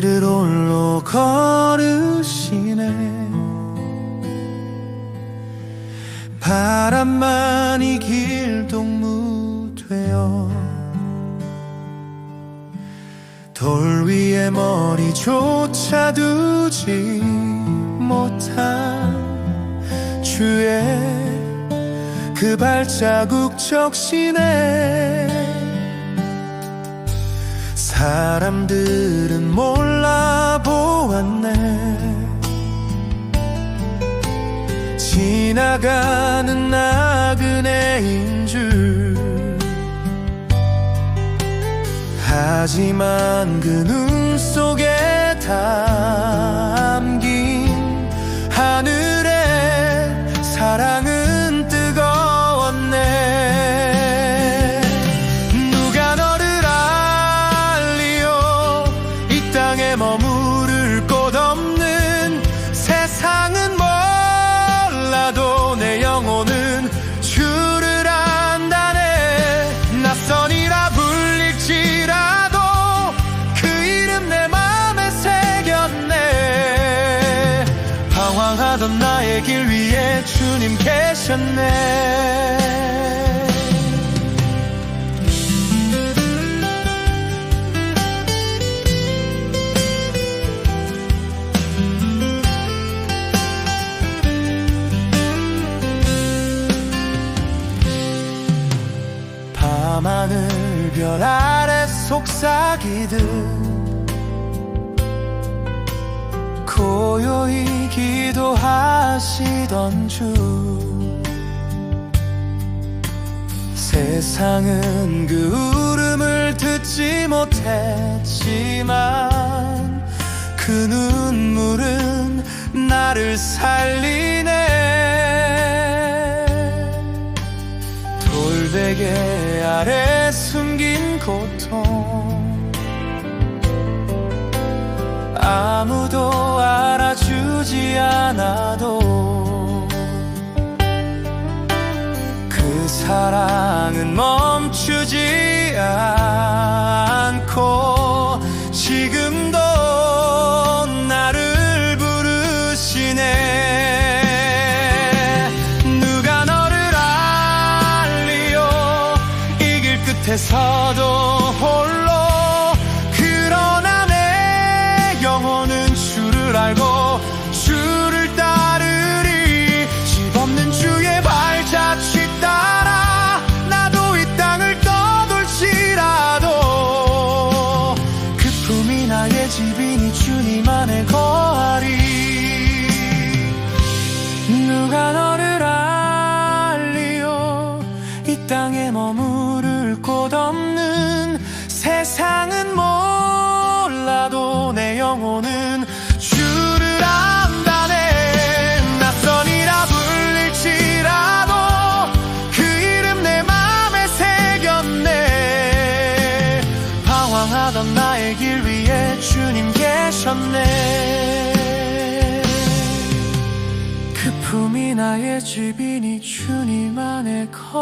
먼 길을 홀로 걸으시네. 바람만 이 길 동무 되어 돌 위에 머리조차 두지 못한 주의 그 발자국 적시네. 사람들은 몰라 보았네. 지나가는 나그네인 줄. 하지만 그 눈 속에 담 길 위에 주님 계셨네. 밤하늘 별 아래 속삭이듯 고요히 기도하시던 주 세상은 그 울음을 듣지 못했지만 그 눈물은 나를 살리네. 돌베개 아래 숨긴 고통 아무도 주지 않아도 그 사랑은 멈추지 않고 지금도 나를 부르시네. 누가 너를 알리요 이길 끝에 서도 방황하던 나의 길 위에 주님 계셨네. 그 품이 나의 집이니 주님 안에 거하리.